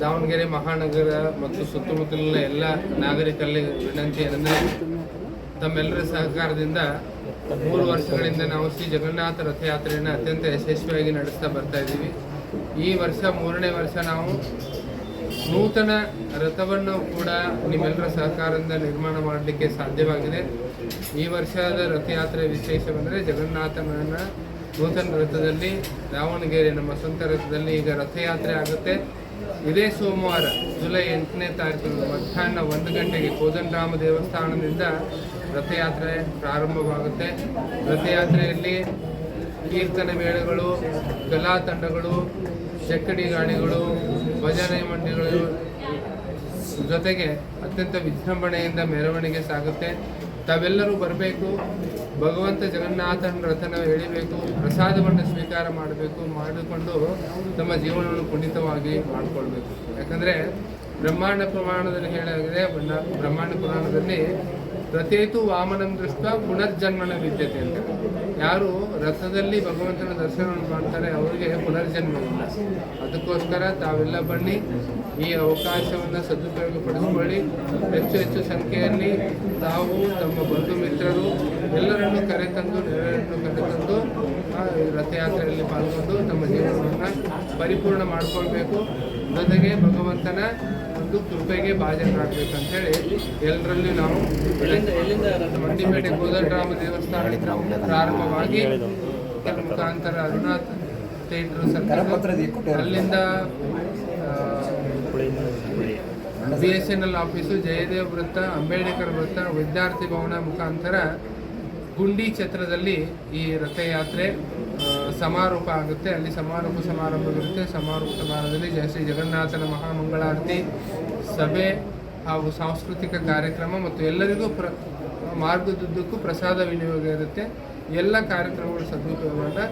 ದಾವಣಗೆರೆ ಮಹಾನಗರ ಮತ್ತು ಸುತ್ತಮುತ್ತಲಿನ ಎಲ್ಲ ನಾಗರಿಕರಲ್ಲಿ ವಿನಂತಿ ಏನಂದರೆ, ತಮ್ಮೆಲ್ಲರ ಸಹಕಾರದಿಂದ ಮೂರು ವರ್ಷಗಳಿಂದ ನಾವು ಶ್ರೀ ಜಗನ್ನಾಥ ರಥಯಾತ್ರೆಯನ್ನು ಅತ್ಯಂತ ಯಶಸ್ವಿಯಾಗಿ ನಡೆಸ್ತಾ ಬರ್ತಾ ಇದ್ದೀವಿ. ಈ ವರ್ಷ ಮೂರನೇ ವರ್ಷ ನಾವು ನೂತನ ರಥವನ್ನು ಕೂಡ ನಿಮ್ಮೆಲ್ಲರ ಸಹಕಾರದಿಂದ ನಿರ್ಮಾಣ ಮಾಡಲಿಕ್ಕೆ ಸಾಧ್ಯವಾಗಿದೆ. ಈ ವರ್ಷದ ರಥಯಾತ್ರೆ ವಿಶೇಷವೆಂದರೆ ಜಗನ್ನಾಥನ ನೂತನ ರಥದಲ್ಲಿ, ದಾವಣಗೆರೆ ನಮ್ಮ ಸ್ವಂತ ರಥದಲ್ಲಿ ಈಗ ರಥಯಾತ್ರೆ ಆಗುತ್ತೆ. ಇದೇ ಸೋಮವಾರ, ಜುಲೈ ಎಂಟನೇ ತಾರೀಕು ಮಧ್ಯಾಹ್ನ ಒಂದು ಗಂಟೆಗೆ ಕೋದಂಡರಾಮ ದೇವಸ್ಥಾನದಿಂದ ರಥಯಾತ್ರೆ ಪ್ರಾರಂಭವಾಗುತ್ತೆ. ರಥಯಾತ್ರೆಯಲ್ಲಿ ಕೀರ್ತನೆ ಮೇಳಗಳು ಕಲಾ ತಂಡಗಳು ಚಕ್ಕಡಿ ಗಾಡಿಗಳು ಭಜನೆ ಮಂಡಿಗಳು ಜೊತೆಗೆ ಅತ್ಯಂತ ವಿಜೃಂಭಣೆಯಿಂದ ಮೆರವಣಿಗೆ ಸಾಗುತ್ತೆ. ತಾವೆಲ್ಲರೂ ಬರಬೇಕು. ಭಗವಂತ ಜಗನ್ನಾಥನ ರಥನ ಎಳಿಬೇಕು ಪ್ರಸಾದವನ್ನು ಸ್ವೀಕಾರ ಮಾಡಬೇಕು. ಮಾಡಿಕೊಂಡು ತಮ್ಮ ಜೀವನವನ್ನು ಪುನೀತವಾಗಿ ಮಾಡಿಕೊಳ್ಬೇಕು. ಯಾಕಂದರೆ ಬ್ರಹ್ಮಾಂಡ ಪ್ರಮಾಣದಲ್ಲಿ ಬ್ರಹ್ಮ- ಬ್ರಹ್ಮಾಂಡ ಪುರಾಣದಲ್ಲಿ ಪ್ರತೇತು ವಾಮನ ದೃಷ್ಟ ಪುನರ್ಜನ್ಮನ ವಿದ್ಯತೆ ಅಂತ. ಯಾರು ರಥದಲ್ಲಿ ಭಗವಂತನ ದರ್ಶನವನ್ನು ಮಾಡ್ತಾರೆ ಅವರಿಗೆ ಪುನರ್ಜನ್ಮ ಇಲ್ಲ ಅದಕ್ಕೋಸ್ಕರ ತಾವೆಲ್ಲ ಬನ್ನಿ, ಈ ಅವಕಾಶವನ್ನು ಸದುಪಯೋಗ ಪಡಿಸ್ಕೊಳ್ಳಿ ಹೆಚ್ಚು ಹೆಚ್ಚು ಸಂಖ್ಯೆಯಲ್ಲಿ ತಾವು ತಮ್ಮ ಬಂಧು ಮಿತ್ರರು ಎಲ್ಲರನ್ನು ಕರೆತಂದು ನೆರವೇರನ್ನು ಕರೆತಂದು ರಥಯಾತ್ರೆಯಲ್ಲಿ ಪಾಲ್ಗೊಂಡು ತಮ್ಮ ಜೀವನವನ್ನು ಪರಿಪೂರ್ಣ ಮಾಡಿಕೊಳ್ಬೇಕು. ಜೊತೆಗೆ ಭಗವಂತನ ಒಂದು ಕೃಪೆಗೆ ಭಾಜನರಾಗಬೇಕಂತೇಳಿ ಎಲ್ಲರಲ್ಲಿ ನಾವು ಮಂಡಿಪೇಟೆ ಕೋದಂಡರಾಮ ದೇವಸ್ಥಾನದಿಂದ ನಾವು ಪ್ರಾರಂಭವಾಗಿ ಮುಖಾಂತರ ಅರುಣಾಥ್ ಥಿಯೇಟರ್ ಸರ್ಕಾರ ಅಲ್ಲಿಂದ B S N L office Jayadev ವೃತ್ತ ಅಂಬೇಡ್ಕರ್ ವೃತ್ತ ವಿದ್ಯಾರ್ಥಿ ಭವನ ಮುಖಾಂತರ ಗುಂಡಿ ಛತ್ರದಲ್ಲಿ ಈ ರಥಯಾತ್ರೆ ಸಮಾರೋಪ ಆಗುತ್ತೆ, ಅಲ್ಲಿ ಸಮಾರೋಪ ಸಮಾರಂಭವಿರುತ್ತೆ ಸಮಾರೋಪ ಸಮಾರಂಭದಲ್ಲಿ ಜಯ ಶ್ರೀ ಜಗನ್ನಾಥನ ಮಹಾಮಂಗಳಾರತಿ, ಸಭೆ ಹಾಗೂ ಸಾಂಸ್ಕೃತಿಕ ಕಾರ್ಯಕ್ರಮ ಮತ್ತು ಎಲ್ಲರಿಗೂ ಪ್ರ, ಮಾರ್ಗದುದ್ದಕ್ಕೂ ಪ್ರಸಾದ ವಿನಿಯೋಗ ಇರುತ್ತೆ. ಎಲ್ಲ ಕಾರ್ಯಕ್ರಮಗಳು ಸದುಪಯೋಗವನ್ನು